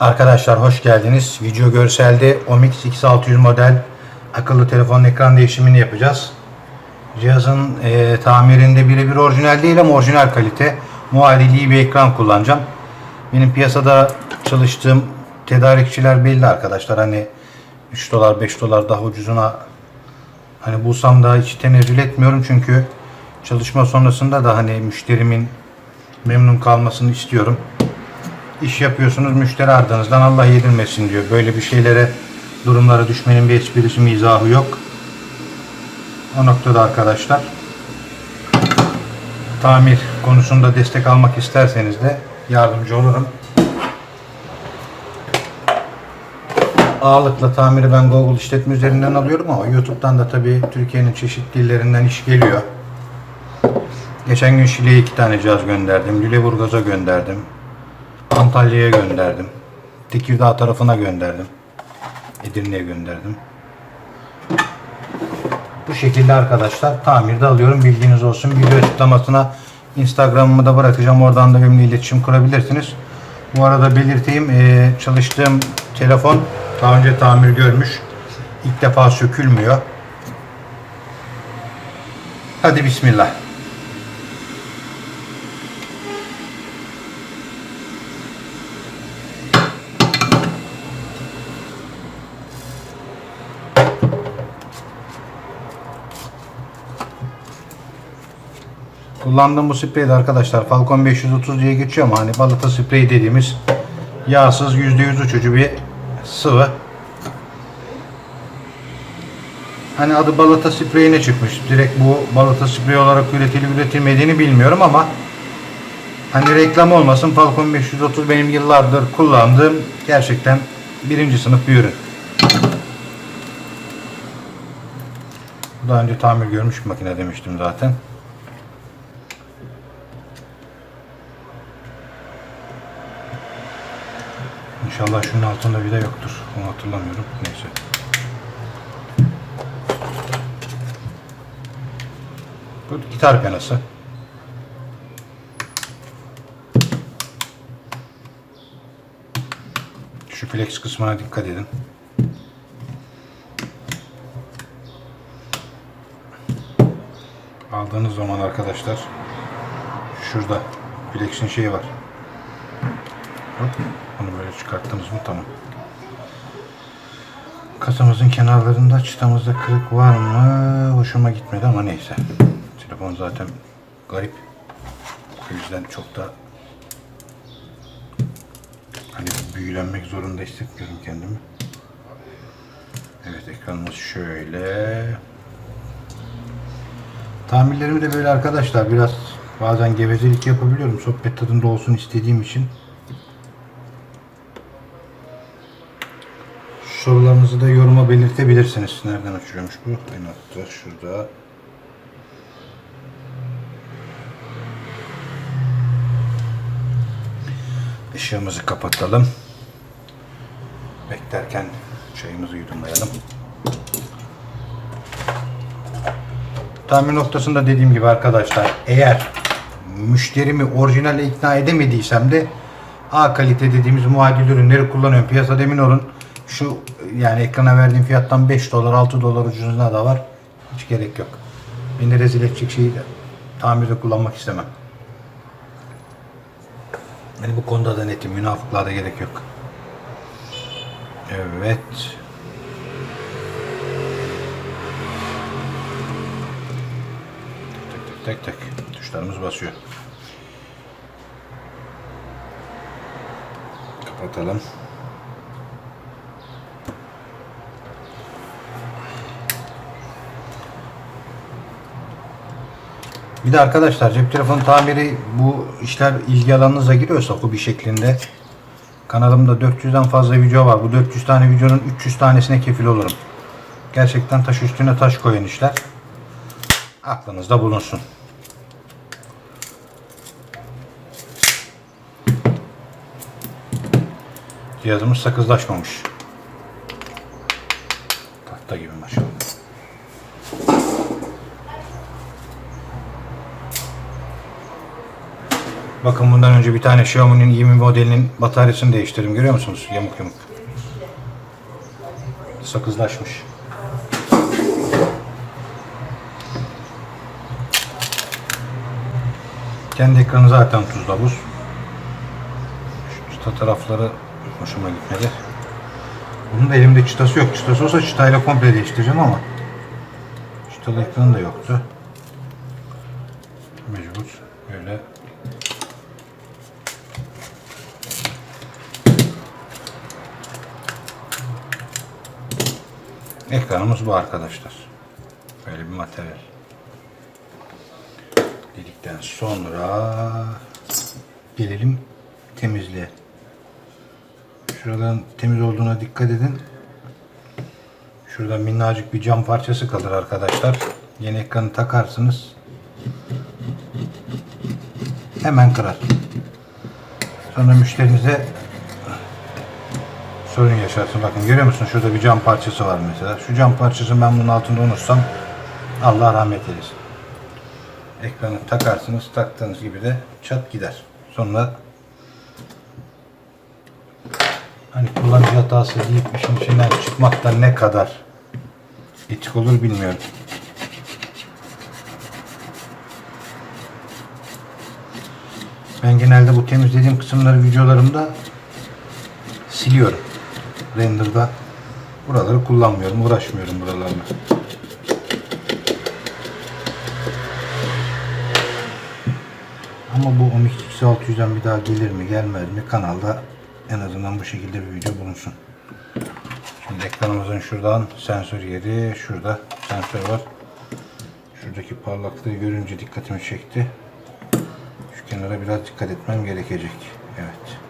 Arkadaşlar hoş geldiniz. Video görselde Omix X600 model akıllı telefonun ekran değişimini yapacağız. Cihazın e, tamirinde birebir orijinal değil ama orijinal kalite. Muadili bir ekran kullanacağım. Benim piyasada çalıştığım tedarikçiler belli arkadaşlar. Hani 3 dolar 5 dolar daha ucuzuna hani bulsam da hiç tenezzül etmiyorum çünkü çalışma sonrasında da hani müşterimin memnun kalmasını istiyorum iş yapıyorsunuz müşteri ardınızdan Allah yedirmesin diyor. Böyle bir şeylere durumlara düşmenin bir esprisi mizahı yok. O noktada arkadaşlar tamir konusunda destek almak isterseniz de yardımcı olurum. Ağırlıkla tamiri ben Google işletme üzerinden alıyorum ama YouTube'dan da tabii Türkiye'nin çeşitli illerinden iş geliyor. Geçen gün Şile'ye iki tane cihaz gönderdim. Lüleburgaz'a gönderdim. Antalya'ya gönderdim. Tekirdağ tarafına gönderdim. Edirne'ye gönderdim. Bu şekilde arkadaşlar tamirde alıyorum. Bilginiz olsun. Video açıklamasına Instagram'ımı da bırakacağım. Oradan da benimle iletişim kurabilirsiniz. Bu arada belirteyim. eee, çalıştığım telefon daha önce tamir görmüş. İlk defa sökülmüyor. Hadi bismillah. Kullandığım bu sprey de arkadaşlar Falcon 530 diye geçiyor ama hani balata spreyi dediğimiz yağsız %100 uçucu bir sıvı. Hani adı balata spreyine çıkmış. Direkt bu balata spreyi olarak üretilip üretilmediğini bilmiyorum ama hani reklam olmasın Falcon 530 benim yıllardır kullandığım gerçekten birinci sınıf bir ürün. Daha önce tamir görmüş bir makine demiştim zaten. İnşallah şunun altında vida yoktur. Onu hatırlamıyorum. Neyse. Bu gitar penası. Şu flex kısmına dikkat edin. Aldığınız zaman arkadaşlar şurada flex'in şeyi var. Hop, Bunu böyle çıkarttınız mı tamam. Kasamızın kenarlarında çıtamızda kırık var mı? Hoşuma gitmedi ama neyse. Telefon zaten garip. O yüzden çok da hani büyülenmek zorunda hissetmiyorum kendimi. Evet ekranımız şöyle. Tamirlerimi de böyle arkadaşlar biraz bazen gevezelik yapabiliyorum. Sohbet tadında olsun istediğim için. Sorularınızı da yoruma belirtebilirsiniz. Nereden açılıyormuş bu? Altta şurada. Işığımızı kapatalım. Beklerken çayımızı yudumlayalım. Tamir noktasında dediğim gibi arkadaşlar eğer müşterimi orijinal ikna edemediysem de A kalite dediğimiz muadil ürünleri kullanıyorum. Piyasada emin olun şu yani ekrana verdiğim fiyattan 5 dolar 6 dolar ucuzuna da var. Hiç gerek yok. Beni rezil edecek şeyi de tamirde kullanmak istemem. Yani bu konuda da netim. Münafıklığa da gerek yok. Evet. Tek tek tek tek tuşlarımız basıyor. Kapatalım. Bir de arkadaşlar cep telefonu tamiri bu işler ilgi alanınıza giriyorsa bir şeklinde kanalımda 400'den fazla video var. Bu 400 tane videonun 300 tanesine kefil olurum. Gerçekten taş üstüne taş koyan işler. Aklınızda bulunsun. Cihazımız sakızlaşmamış. Bakın bundan önce bir tane Xiaomi'nin 20 modelinin bataryasını değiştirdim. Görüyor musunuz? Yamuk yamuk. Sakızlaşmış. Kendi ekranı zaten tuzla buz. Şu çıta tarafları hoşuma gitmedi. Bunun da elimde çıtası yok. Çıtası olsa çıtayla komple değiştireceğim ama çıtalı ekranı da yoktu. Mecbur böyle Ekranımız bu arkadaşlar. Böyle bir materyal. Dedikten sonra gelelim temizliğe. Şuradan temiz olduğuna dikkat edin. Şurada minnacık bir cam parçası kalır arkadaşlar. Yeni ekranı takarsınız. Hemen kırar. Sonra müşterinize sorun yaşarsın. Bakın görüyor musun? Şurada bir cam parçası var mesela. Şu cam parçasını ben bunun altında unutsam Allah rahmet eylesin. Ekranı takarsınız. Taktığınız gibi de çat gider. Sonra hani kullanıcı hatası deyip işin içinden çıkmaktan ne kadar etik olur bilmiyorum. Ben genelde bu temizlediğim kısımları videolarımda siliyorum. Render'da buraları kullanmıyorum, uğraşmıyorum buralarla. Ama bu Omix X600'den bir daha gelir mi gelmez mi kanalda en azından bu şekilde bir video bulunsun. Şimdi ekranımızın şuradan sensör yeri, şurada sensör var. Şuradaki parlaklığı görünce dikkatimi çekti. Şu kenara biraz dikkat etmem gerekecek. Evet.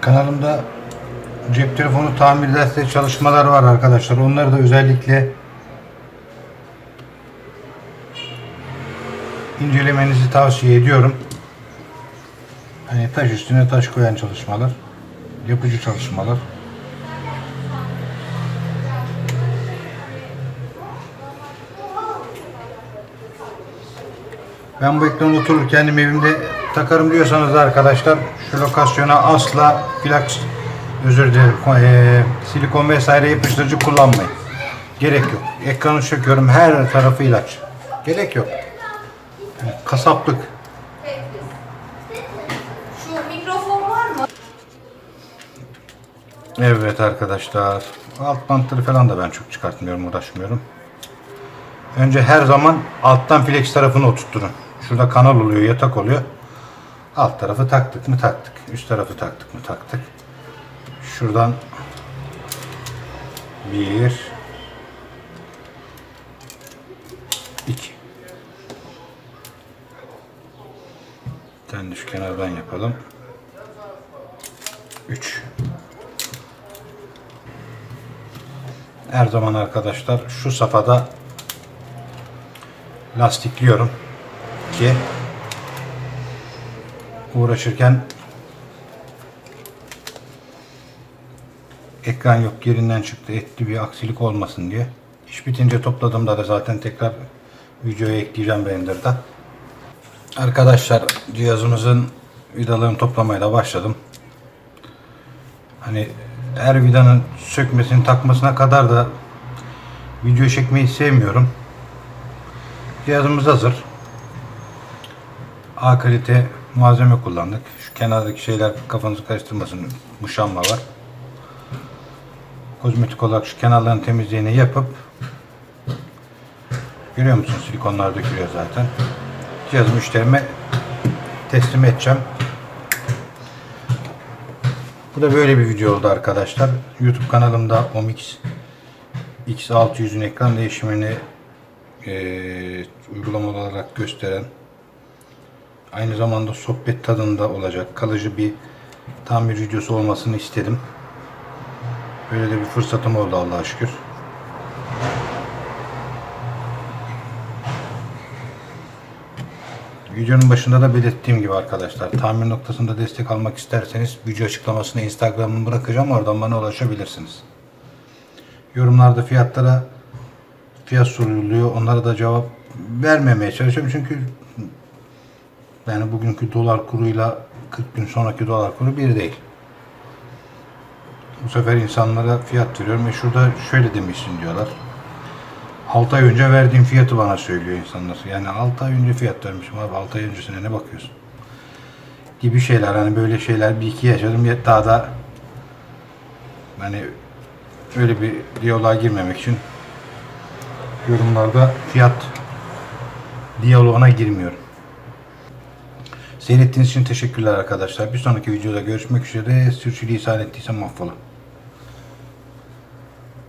Kanalımda cep telefonu tamir dersleri çalışmalar var arkadaşlar. Onları da özellikle incelemenizi tavsiye ediyorum. Hani taş üstüne taş koyan çalışmalar, yapıcı çalışmalar. Ben bu ekranı oturur kendim evimde takarım diyorsanız da arkadaşlar şu lokasyona asla plak özür dilerim eee, silikon vesaire yapıştırıcı kullanmayın. Gerek yok. Ekranı söküyorum her tarafı ilaç. Gerek yok. Yani kasaplık. Şu mikrofon var mı? Evet arkadaşlar. Alt bantları falan da ben çok çıkartmıyorum, uğraşmıyorum. Önce her zaman alttan flex tarafını oturtturun. Şurada kanal oluyor, yatak oluyor. Alt tarafı taktık mı taktık. Üst tarafı taktık mı taktık. Şuradan bir iki Bir kenardan yapalım. Üç. Her zaman arkadaşlar şu safhada lastikliyorum ki uğraşırken ekran yok yerinden çıktı etli bir aksilik olmasın diye. İş bitince topladığımda da zaten tekrar videoya ekleyeceğim Blender'da. Arkadaşlar cihazımızın vidalarını toplamaya başladım. Hani her vidanın sökmesini takmasına kadar da video çekmeyi sevmiyorum. Cihazımız hazır. A kalite malzeme kullandık. Şu kenardaki şeyler kafanızı karıştırmasın. Muşamba var. Kozmetik olarak şu kenarların temizliğini yapıp görüyor musun silikonlar dökülüyor zaten. Cihazı müşterime teslim edeceğim. Bu da böyle bir video oldu arkadaşlar. YouTube kanalımda Omix X600'ün ekran değişimini eee uygulamalı olarak gösteren aynı zamanda sohbet tadında olacak kalıcı bir tamir videosu olmasını istedim. Böyle de bir fırsatım oldu Allah'a şükür. Videonun başında da belirttiğim gibi arkadaşlar tamir noktasında destek almak isterseniz video açıklamasına Instagram'ımı bırakacağım oradan bana ulaşabilirsiniz. Yorumlarda fiyatlara fiyat soruluyor. Onlara da cevap vermemeye çalışıyorum çünkü yani bugünkü dolar kuruyla 40 gün sonraki dolar kuru bir değil. Bu sefer insanlara fiyat veriyorum ve şurada şöyle demişsin diyorlar. 6 ay önce verdiğim fiyatı bana söylüyor insanlar. Yani 6 ay önce fiyat vermişim abi 6 ay öncesine ne bakıyorsun? Gibi şeyler hani böyle şeyler bir iki yaşadım ya daha da hani öyle bir diyaloğa girmemek için yorumlarda fiyat diyaloğuna girmiyorum. Seyrettiğiniz için teşekkürler arkadaşlar. Bir sonraki videoda görüşmek üzere. Sürçülisan ettiysem affola.